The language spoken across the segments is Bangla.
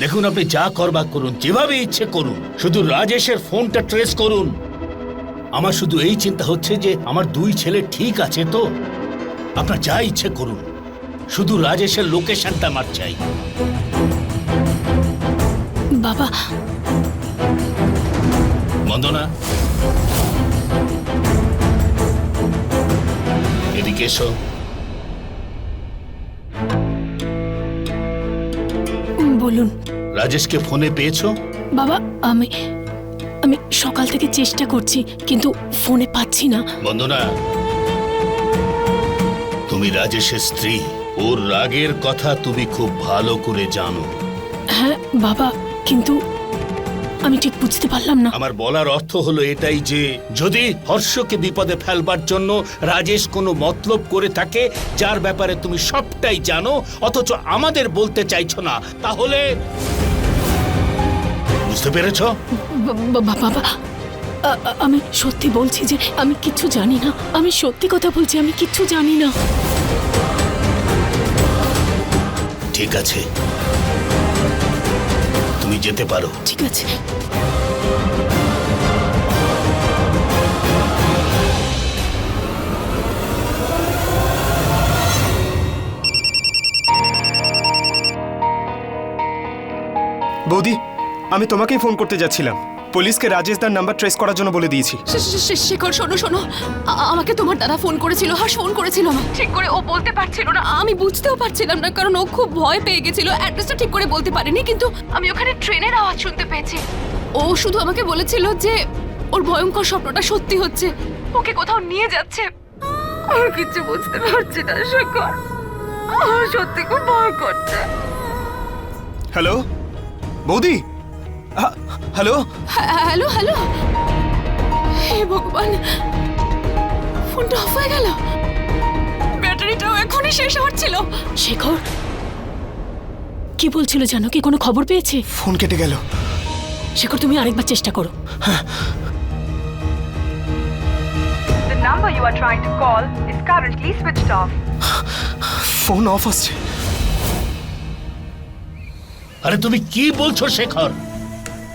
দেখুন আপনি যা করবার করুন যেভাবে ইচ্ছে করুন শুধু রাজেশের ফোনটা ট্রেস করুন। আমার শুধু এই চিন্তা হচ্ছে যে আমার দুই ছেলে ঠিক আছে তো? আপনার যা ইচ্ছে করুন শুধু রাজেশের লোকেশনটা আমার চাই। বাবা। বন্দনা এদিকে এসো। বলুন। রাজেশকে ফোনে পেয়েছ? বাবা আমি আমি সকাল থেকে চেষ্টা করছি কিন্তু ফোনে পাচ্ছি না। বন্দনা তুমি রাজেশের স্ত্রী। ওর রাগের কথা তুমি খুব ভালো করে জানো। হ্যাঁ বাবা কিন্তু আমি ঠিক বুঝতে পারলাম না। আমার বলার অর্থ হলো এটাই যে যদি হর্ষকে বিপদে ফেলবার জন্য রাজেশ কোনো মতলব করে থাকে যার ব্যাপারে তুমি সবটাই জানো অথচ আমাদের বলতে চাইছো না তাহলে বুঝতে পেরেছ? বাবা আমি সত্যি বলছি যে আমি কিচ্ছু জানি না। আমি সত্যি কথা বলছি আমি কিচ্ছু জানি না। ঠিক আছে। তুমি যেতে পারো। ঠিক আছে। বৌদি আমি তোমাকেই ফোন করতে যাচ্ছিলাম। পুলিশকে রাজেশ দার নাম্বার ট্রেস করার জন্য বলে দিয়েছি। শেখর শোনো শোনো। আমাকে তোমার দাদা ফোন করেছিল হর্ষ ফোন করেছিল। ঠিক করে ও বলতে পারছিল না। আমি বুঝতেও পারছিলাম না কারণ ও খুব ভয় পেয়ে গেছিল। অ্যাড্রেসটা ঠিক করে বলতে পারেনি কিন্তু আমি ওখানে ট্রেনের আওয়াজ শুনতে পেয়েছি। ও শুধু আমাকে বলেছিল যে ওর ভয়ঙ্কর স্বপ্নটা সত্যি হচ্ছে। ওকে কোথাও নিয়ে যাচ্ছে। আর কিছু বুঝতে পারছি না শেখর। আমার সত্যি খুব ভয় করছে। হ্যালো বৌদি? হ্যালো? হ্যাঁ, হ্যালো হ্যালো। হে ভগবান ফোনটা অফ হয়ে গেল। ব্যাটারিটাও এখনই শেষ হওয়ার ছিল। শেখর কি বলছিল জানো কি কোনো খবর পেয়েছে? ফোন কেটে গেল। শেখর তুমি আরেকবার চেষ্টা করো। The number you are trying to call is currently switched off. Phone off আসছে। আরে তুমি কি বলছো শেখর?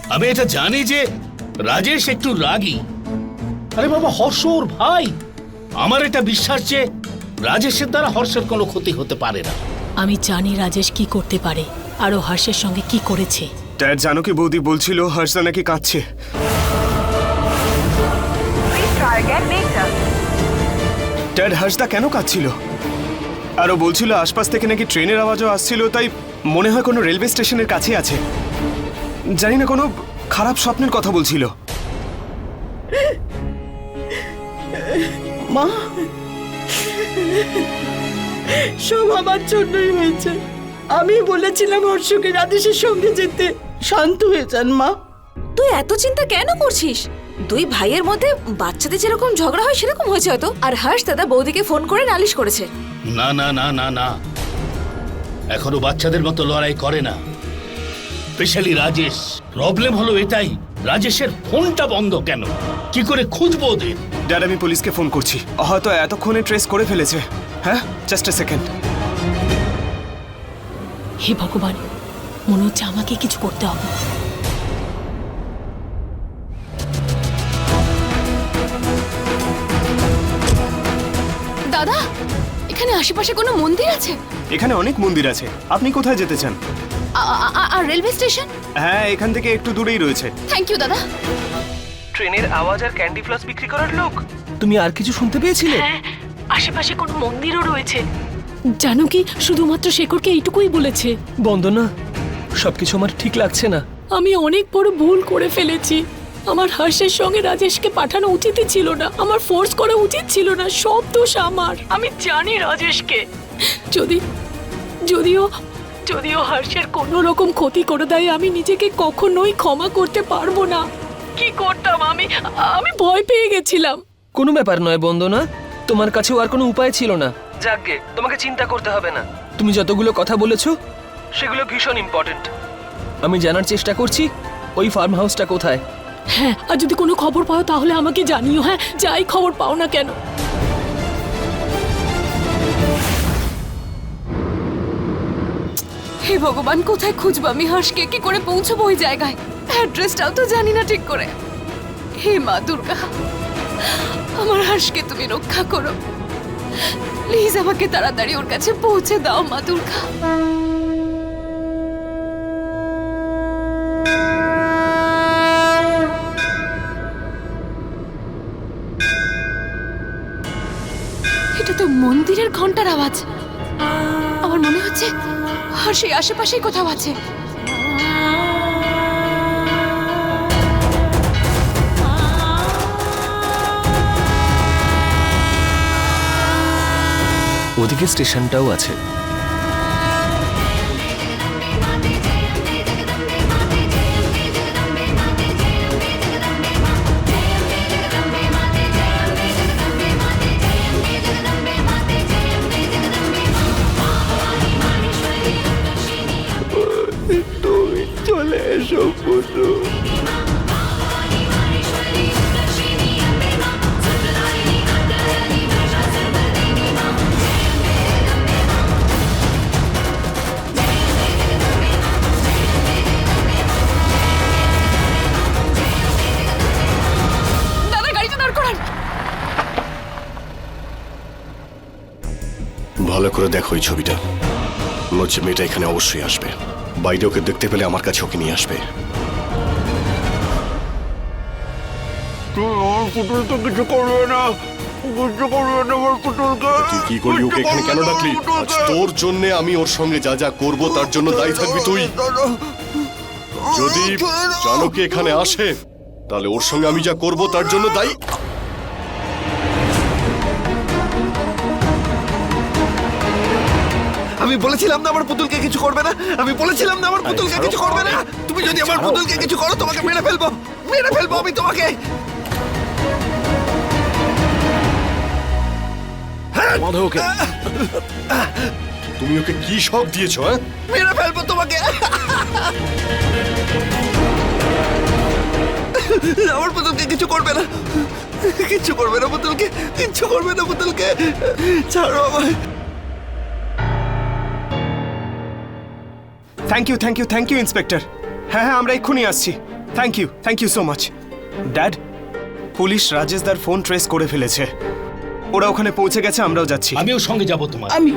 আমি এটা জানি যে রাজেশ একটু রাগী। আরে বাবা হর্ষর ভাই। আমার এটা বিশ্বাস যে রাজেশের দ্বারা হর্ষের কোনো ক্ষতি হতে পারে না। আমি জানি রাজেশ কি করতে পারে আরও হর্ষের সঙ্গে কি করেছে। ড্যাড জানো কি বৌদি বলছিল? হর্ষদা নাকি কাঁদছে. ড্যাড হর্ষদা কেন কাঁদছিল? আরও বলছিল আশপাশ থেকে নাকি ট্রেনের আওয়াজও আসছিল তাই মনে হয় কোনো রেলওয়ে স্টেশনের কাছে আছে। জানি না কোনো খারাপ স্বপ্নের কথা বলছিল। মা সব আমার জন্যই হয়েছে। আমি বলেছিলাম হর্ষকে রাধেশের সঙ্গে যেতে। শান্ত হয়ে যান মা। তুই এত চিন্তা কেন করছিস? দুই ভাইয়ের মধ্যে বাচ্চাদের যেরকম ঝগড়া হয় সেরকম হয়েছে হয়তো। আর হর্ষ দাদা বৌদিকে ফোন করে নালিশ করেছে। না না না না না। এখনও বাচ্চাদের মতো লড়াই করে না। স্পেশালি রাজেশ প্রবলেম হলো এটাই রাজেশের ফোনটা বন্ধ কেন? কি করে খুঁজবো ওদের? ড্যাড আমি পুলিশকে ফোন করছি। হয়তো এতক্ষণে ট্রেস করে ফেলেছে। হ্যাঁ? জাস্ট এ সেকেন্ড হে ভগবান মনে হচ্ছে আমাকে কিছু করতে হবে। দাদা এখানে আশেপাশে কোনো মন্দির আছে? এখানে অনেক মন্দির আছে। আপনি কোথায় যেতে চান? আর রেলওয়ে স্টেশন? হ্যাঁ এখান থেকে একটু দূরেই রয়েছে। থ্যাংক ইউ দাদা। ট্রেনের আওয়াজ আর ক্যান্ডি ফ্লস বিক্রি করার লোক। তুমি আর কিছু শুনতে পেয়েছিলে? হ্যাঁ আশেপাশে কোনো মন্দিরও রয়েছে। জানো কি? শুধুমাত্র শেখরকে এইটুকুই বলেছে। বন্দনা সবকিছু আমার ঠিক লাগছে না। আমি অনেক বড় ভুল করে ফেলেছি। আমার হর্ষের সঙ্গে রাজেশকে পাঠানো উচিতই ছিল না। আমার ফোর্স করা উচিত ছিল না। সব দোষ আমার। আমি জানি রাজেশকে। যদি যদিও যদিও হর্ষের কোনো রকম ক্ষতি করে দেয় আমি নিজেকে কখনোই ক্ষমা করতে পারব না। কি করতাম আমি? আমি ভয় পেয়ে গেছিলাম। কোনো ব্যাপার নয় বন্দনা। তোমার কাছেও আর কোনো উপায় ছিল না। যাকগে তোমাকে চিন্তা করতে হবে না। তুমি যতগুলো কথা বলেছ সেগুলো ভীষণ ইম্পর্ট্যান্ট আমি জানার চেষ্টা করছি ওই ফার্ম হাউসটা কোথায়? হ্যাঁ আর যদি কোনো খবর পাও তাহলে আমাকে জানিও হ্যাঁ? যাই খবর পাও না কেন। হে ভগবান, কোথায় খুঁজবো? আমি হর্ষকে কি করে পৌঁছবো ওই জায়গায়? অ্যাড্রেসটাও তো জানি না ঠিক করে। হে মা দুর্গা, আমার হর্ষকে তুমি রক্ষা করো। প্লিজ আমাকে তাড়াতাড়ি ওর কাছে পৌঁছে দাও মা দুর্গা। এটা তো মন্দিরের ঘণ্টার আওয়াজ। আমার মনে হচ্ছে আর সেই আশেপাশেই কোথাও আছে। ওদিকে স্টেশনটাও আছে। করান। ভালো করে দেখো এই ছবিটা। মনে হচ্ছে মেয়েটা এখানে অবশ্যই আসবে। বাইরে ওকে দেখতে পেলে আমার কাছে ওকে নিয়ে আসবে। তুই কি করলি ওকে এখানে কেন ডাকলি? আজ তোর জন্য আমি ওর সঙ্গে যা যা করব তার জন্য দায়ী থাকবি তুই। যদি চালকে এখানে আসে তাহলে ওর সঙ্গে আমি যা করব তার জন্য দায়ী। আমি বলেছিলাম না আমার পুতুলকে কিছু করবে না। আমি বলেছিলাম না আমার পুতুলকে কিছু করবে না। তুমি যদি আমার পুতুলকে কিছু করো তোমাকে মেরে ফেলব। মেরে ফেলব আমি তোমাকে। মাধবকে। তুমি ওকে কি শখ দিয়েছ হ্যাঁ? মেরে ফেলব তোমাকে। আমার পুতুলকে কিছু করবে না। কিচ্ছু করবে না পুতুলকে কিচ্ছু করবে না পুতুলকে। ছাড়ো আমায়। Thank you thank you thank you inspector হ্যাঁ হ্যাঁ আমরা এক্ষুনি আসছি। Thank you thank you so much dad police রাজেশদার phone trace করে ফেলেছে। ওরা ওখানে পৌঁছে গেছে আমরাও যাচ্ছি। আমিও সঙ্গে যাব তোমার। আমি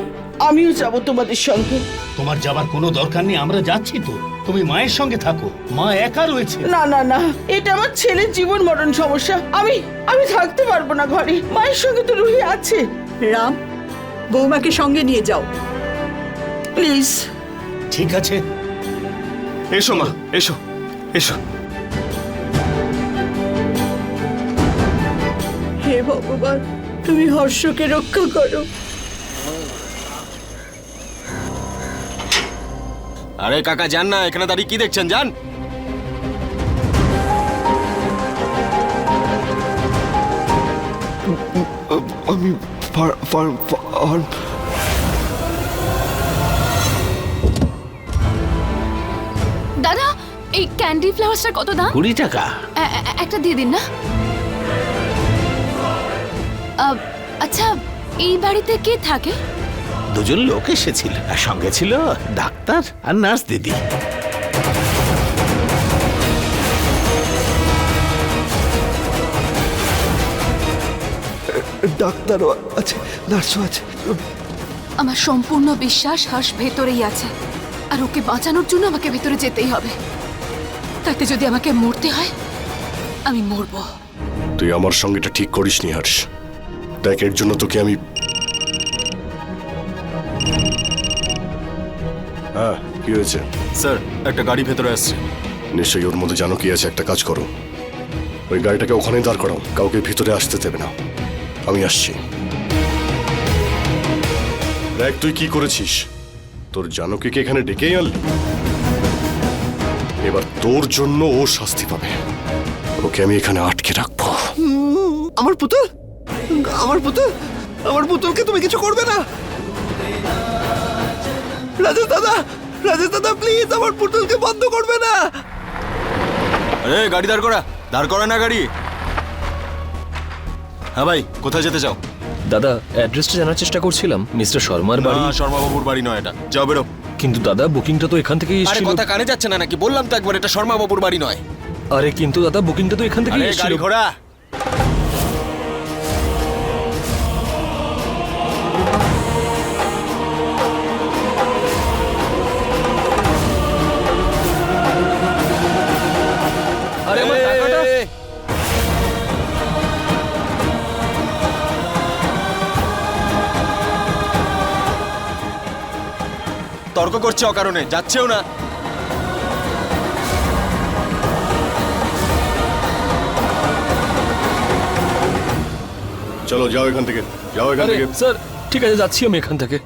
আমিও যাব তোমাদের সঙ্গে। তোমার যাবার কোনো দরকার নেই আমরা যাচ্ছি তো। তুমি মায়ের সঙ্গে থাকো। মা একা রয়েছে। না না না এটা আমার ছেলের জীবন মরণ সমস্যা। আমি আমি থাকতে পারব না ঘরে। মায়ের সঙ্গে তো রুহি আছে। রাম বৌমাকে সঙ্গে নিয়ে যাও। প্লিজ ঠিক আছে। এসো মা এসো এসো। হে ভগবান তুমি হর্ষকে রক্ষা করো। আরে কাকা যান না এখানে দাঁড়িয়ে কি দেখছেন যান। আমি ক্যান্ডি ফ্লাওয়ার্সটার কত দাম? কুড়ি টাকা। এ- এ- একটা দিয়ে দিন না। আহ, আচ্ছা এই বাড়িতে কে থাকে? দুজন লোক এসেছিল আর সঙ্গে ছিল ডাক্তার আর নার্স দিদি। ডাক্তারও আছে নার্সও আছে। আমার সম্পূর্ণ বিশ্বাস হর্ষ ভেতরেই আছে। আর ওকে বাঁচানোর জন্য আমাকে ভেতরে যেতেই হবে। তাতে যদি আমাকে মরতে হয় আমি মরবো। তুই আমার সঙ্গে এটা ঠিক করিসনি হর্ষ। দেখ এর জন্য তোকে আমি হ্যাঁ কি হয়েছে? স্যার একটা গাড়ি ভেতরে আসছে। নিশ্চয়ই ওর মধ্যে জানো কি আছে একটা কাজ করো। ওই গাড়িটাকে ওখানেই দাঁড় করাও কাউকে ভিতরে আসতে দেবে না। আমি আসছি। দেখ তুই কি করেছিস? তোর জানকীকে এখানে ডেকেই আনলি। এবার তোর জন্য ও শাস্তি পাবে। ওকে আমি এখানে আটকে রাখব। আমার পুতুল? আমার পুতুল? আমার পুতুলকে তুমি কিছু করবে না। রাজেশ দাদা রাজেশ দাদা প্লিজ আমার পুতুলকে বন্ধ করবে না। আরে গাড়ি দাঁড় করা। দাঁড় করা না গাড়ি। হ্যাঁ ভাই কোথায় যেতে চাও? দাদা অ্যাড্রেসটা জানার চেষ্টা করছিলাম। মিস্টার শর্মার বাড়ি। শর্মা বাবুর বাড়ি নয় এটা। যাও বেরো। কিন্তু দাদা বুকিংটা তো এখান থেকেই আরে এসেছিল। কথা কানে যাচ্ছে না নাকি? বললাম তো একবার এটা শর্মা বাবুর বাড়ি নয়। আরে কিন্তু দাদা বুকিংটা তো এখান থেকেই আরে এসেছিল। গাড়ি ঘোড়া। আরে আমার তর্ক করছে অকারণে যাচ্ছেও না। চলো যাও এখান থেকে যাও এখান থেকে। স্যার ঠিক আছে যাচ্ছি আমি এখান থেকে।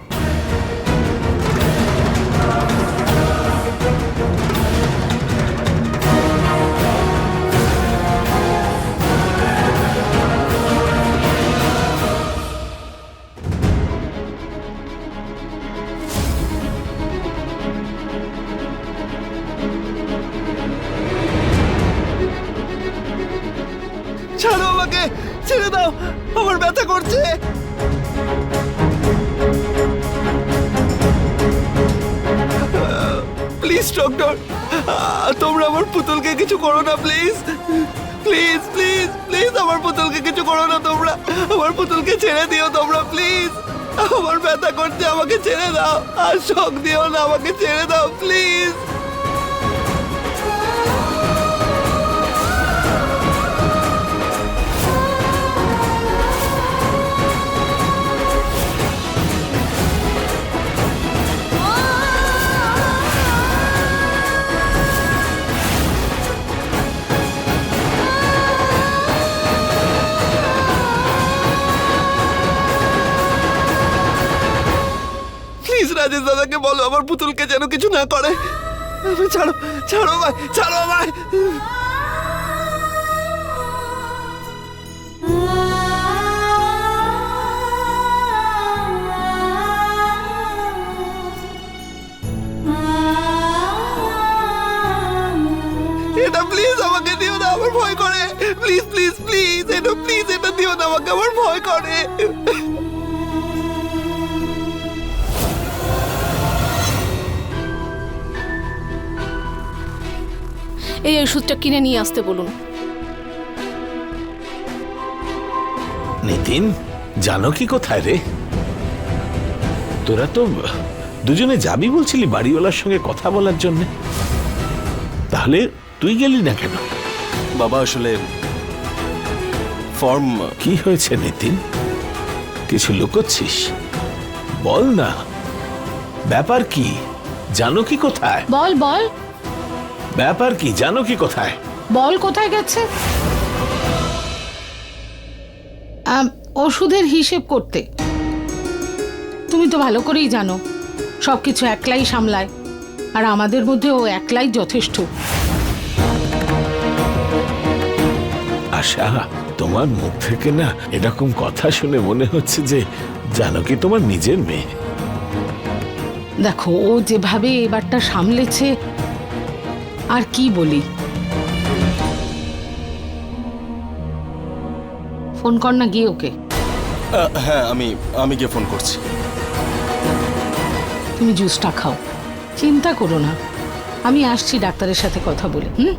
কিছু করো না প্লিজ প্লিজ প্লিজ প্লিজ আমার পুতুলকে কিছু করো না তোমরা। আমার পুতুলকে ছেড়ে দিও তোমরা প্লিজ আমার ব্যথা করতে আমাকে ছেড়ে দাও। আর শখ দিও না, আমাকে ছেড়ে দাও প্লিজ রাজেশ দাদাকে বলো, আমার পুতুলকে যেন কিছু না করে। ছাড়ো ছাড়ো ভাই ছাড়ো ভাই এটা প্লিজ আমাকে দিও না, আমার ভয় করে। প্লিজ প্লিজ প্লিজ এটা প্লিজ এটা দিও না, আমাকে, আমার ভয় করে। এই ওষুধটা কিনে নিয়ে আসতে বলুন। নিতিন জানো কি কোথায় রে? তোরা তো দুজনে যাবি বলছিলি বাড়িওয়ালার সঙ্গে কথা বলার জন্য। তাহলে তুই গেলি না কেন? বাবা আসলে ফর্ম কি হয়েছে নিতিন? কিছু লুকোচ্ছিস? বল না। ব্যাপার কি? জানো কি কোথায়? বল বল। ব্যাপার কি? জানো কি কোথায়? বল কোথায় গেছে? আম, ওষুধের হিসেব করতে। তুমি তো ভালো করেই জানো সবকিছু একলাই সামলায় আর আমাদের মধ্যে ও একলাই যথেষ্ট। আশা তোমার মুখ থেকে না এরকম কথা শুনে মনে হচ্ছে যে জানো কি তোমার নিজের মেয়ে? দেখো ও যেভাবে এবারটা সামলেছে আর কি বলি? ফোন কর না গিয়ে ওকে। হ্যাঁ আমি আমি গিয়ে ফোন করছি। তুমি জুসটা খাও। চিন্তা করো না। আমি আসছি ডাক্তারের সাথে কথা বলে হুম?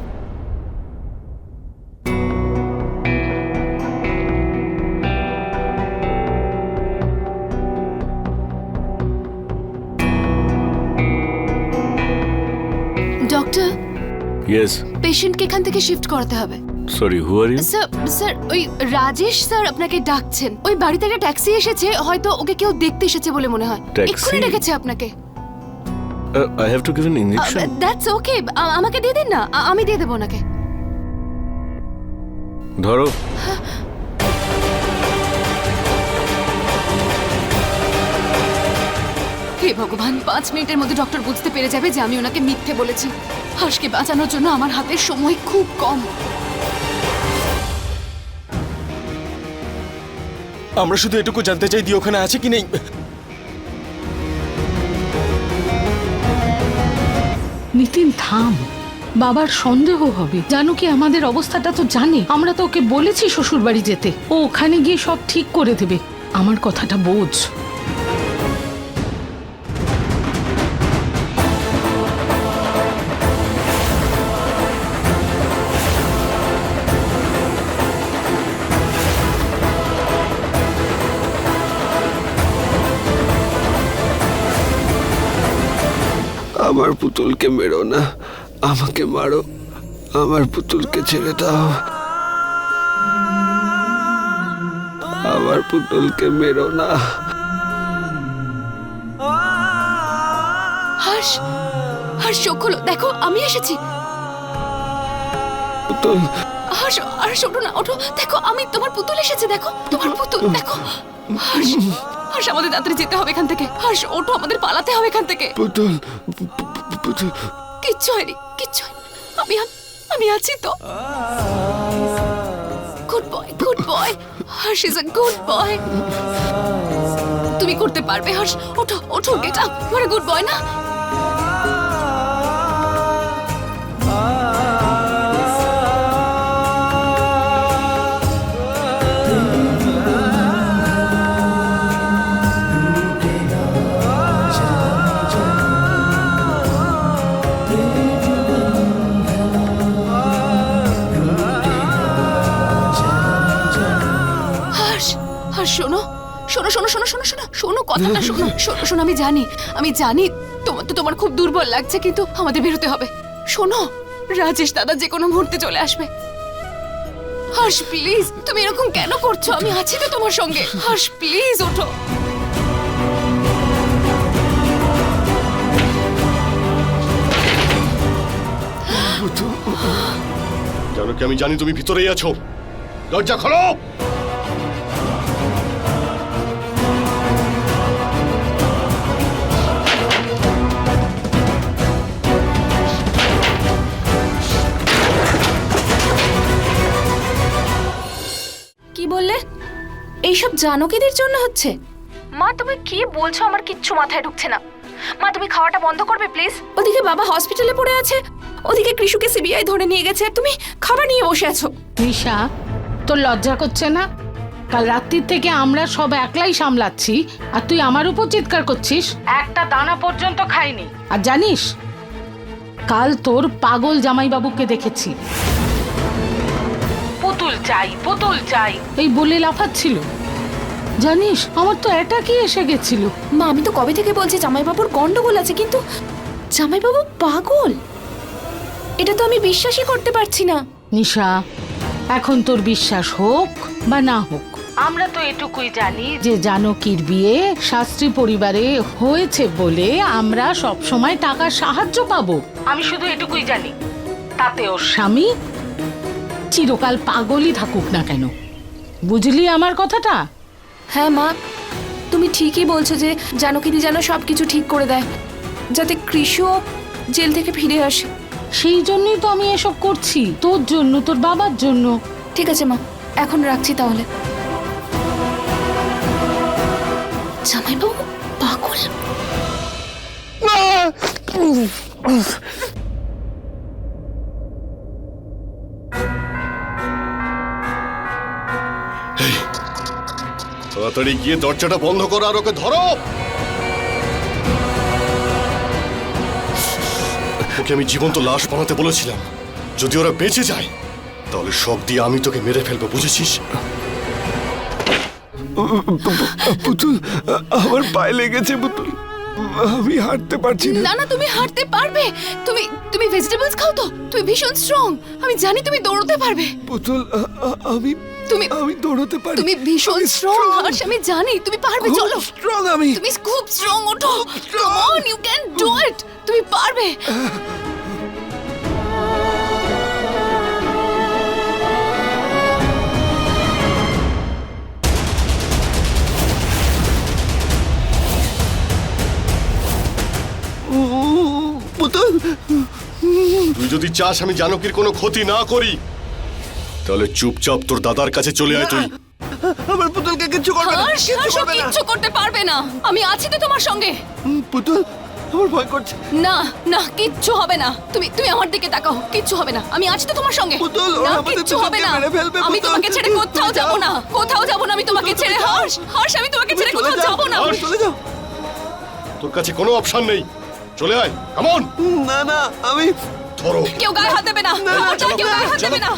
পেশেন্টকে এখান থেকে শিফট করতে হবে। Sorry who are you sir sir ওই রাজেশ স্যার আপনাকে ডাকছেন। ওই বাড়িতে একটা ট্যাক্সি এসেছে হয়তো ওকে কেউ দেখতে এসেছে বলে মনে হয়? এক্ষুনি ডেকেছে আপনাকে। I have to give an that's okay আমাকে দিয়ে দিন না। আ- আমি দিয়ে দেবো ওনাকে। ধরো। হে ভগবান পাঁচ মিনিটের মধ্যে ডক্টর বুঝতে পেরে যাবে যে আমি ওনাকে মিথ্যে বলেছি। হাঁসকে বাঁচানোর জন্য আমার হাতে সময় খুব কম। আমরা শুধু এটুকু জানতে চাই দিয়ে ওখানে আছে কি নেই? নিতিন থাম। বাবার সন্দেহ হবে। জানো কি আমাদের অবস্থাটা তো জানে। আমরা তো ওকে বলেছি শ্বশুর বাড়ি যেতে। ও ওখানে গিয়ে সব ঠিক করে দেবে। আমার কথাটা বোঝ। আমার পুতুলকে মেরো না। আমাকে মারো। আমার পুতুলকে ছেড়ে দাও। আমার পুতুলকে মেরো না। হর্ষ হর্ষ চোখ খোলো। দেখো আমি এসেছি। পুতুল। হর্ষ হর্ষ ওঠো না ওঠো। দেখো আমি তোমার পুতুল এসেছে দেখো। তোমার পুতুল দেখো। হর্ষ হর্ষ আমাদের তাড়াতাড়ি যেতে হবে এখান থেকে। হর্ষ ওঠো আমাদের পালাতে হবে এখান থেকে। পুতুল পুতুল। কিচ্ছু হয়নি কিচ্ছু হয়নি। আমি আমি আছি তো। Good boy good boy Harsha is a good boy তুমি করতে পারবে হর্ষ ওঠো ওঠো গেট আপ। গুড বয় না? কথাটা শোনো শোনো শোনো আমি জানি আমি জানি তোমার তো তোমার খুব দুর্বল লাগছে কিন্তু আমাদের বেরোতে হবে। শোনো রাজেশ দাদা যে কোনো মুহূর্তে চলে আসবে। হর্ষ প্লিজ তুমি এরকম কেন করছ? আমি আছি তো তোমার সঙ্গে। হর্ষ প্লিজ ওঠো। জানকি আমি জানি? তুমি ভিতরেই আছো। দরজা খোলো! জানকীদের জন্য হচ্ছে। মা তুমি কি বলছো? আমার কিচ্ছু মাথায় ঢুকছে না। মা তুমি খাওয়াটা বন্ধ করবে প্লিজ ওদিকে বাবা হসপিটালে পড়ে আছে। ওদিকে কৃষুকে সিবিআই ধরে নিয়ে গেছে। আর তুমি খাবার নিয়ে বসে আছো। নিশা তোর লজ্জা করছে না? কাল রাত্রির থেকে আমরা সব একলাই সামলাচ্ছি। আর তুই আমার উপর চিৎকার করছিস? একটা দানা পর্যন্ত খাইনি। আর জানিস কাল তোর পাগল জামাইবাবুকে দেখেছি। পুতুল চাই পুতুল চাই। এই বলে লাফাচ্ছিল। জানিস আমার তো অ্যাটাকই এসে গেছিল। মা আমি তো কবে থেকে বলছি জামাইবাবুর গন্ডগোল আছে কিন্তু জামাইবাবু পাগল। এটা তো আমি বিশ্বাসই করতে পারছি না। নিশা এখন তোর বিশ্বাস হোক বা না হোক আমরা তো এটুকুই জানি যে জানকীর বিয়ে শাস্ত্রী পরিবারে হয়েছে বলে আমরা সব সময় টাকার সাহায্য পাবো। আমি শুধু এটুকুই জানি তাতে ওর স্বামী চিরকাল পাগলই থাকুক না কেন। বুঝলি আমার কথাটা? হ্যাঁ মা। তুমি ঠিকই বলছো যে জানকিদি যেন সব কিছু ঠিক করে দেয় যাতে কৃষও জেল থেকে ফিরে আসে। সেই জন্যই তো আমি এসব করছি তোর জন্য তোর বাবার জন্য। ঠিক আছে মা। এখন রাখছি তাহলে। জামাইবাবু পাগল। তাড়াতাড়ি গিয়ে দরজাটা বন্ধ করো আর ওকে ধরো। ওকে আমি জীবন্ত লাশ বানাতে বলেছিলাম। যদি ওরা বেঁচে যায় তাহলে শখ দিয়ে আমি তোকে মেরে ফেলব বুঝেছিস? পুতুল আমার পায়ে লেগেছে পুতুল। আমি হাঁটতে পারছি না। না না তুমি হাঁটতে পারবে। তুমি তুমি ভেজিটেবলস খাও তো? তুমি ভীষণ স্ট্রং আমি জানি তুমি দৌড়তে পারবে। পুতুল আমি তুমি আমি দৌড়তে পারি। তুমি ভীষণ স্ট্রং হর্ষ আমি জানি তুমি পারবে চলো। স্ট্রং আমি। তুমি খুব স্ট্রং ওঠো। Come on you can do it তুমি পারবে। তুই যদি চাস আমি জানকির কোনো ক্ষতি না করি তাহলে চুপচাপ তোর দাদার কাছে চলে আয় তুই। আমার পুতুলকে কিচ্ছু করবে না কিচ্ছু করবে না। কিচ্ছু করতে পারবে না। আমি আছি তো তোমার সঙ্গে। পুতুল আমার ভয় করছে। না না কিচ্ছু হবে না। তুমি তুমি আমার দিকে তাকাও কিচ্ছু হবে না। আমি আছি তো তোমার সঙ্গে। পুতুল, না কিচ্ছু হবে না। মেরে ফেলবে, আমি তোমাকে ছেড়ে কোথাও যাব না। কোথাও যাব না আমি তোমাকে ছেড়ে। হর্ষ হর্ষ আমি তোমাকে ছেড়ে কোথাও যাব না। হর্ষ। চলে যাও তোর কাছে কোনো অপশন নেই। চলে আয় কেমন না না আমি ধরো। কেউ গায়ে হাত দেবে না। না, না, কেউ গায়ে হাত দেবে না।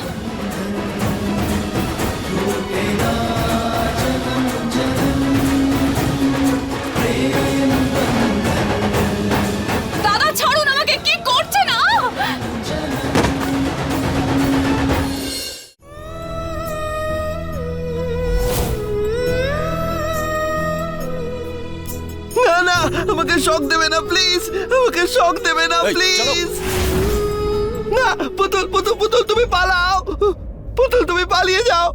আমাকে শক দেবে না প্লিজ আমাকে শক দেবে না এই, প্লিজ না পুতুল পুতুল পুতুল তুমি পালাও! পুতুল তুমি পালিয়ে যাও!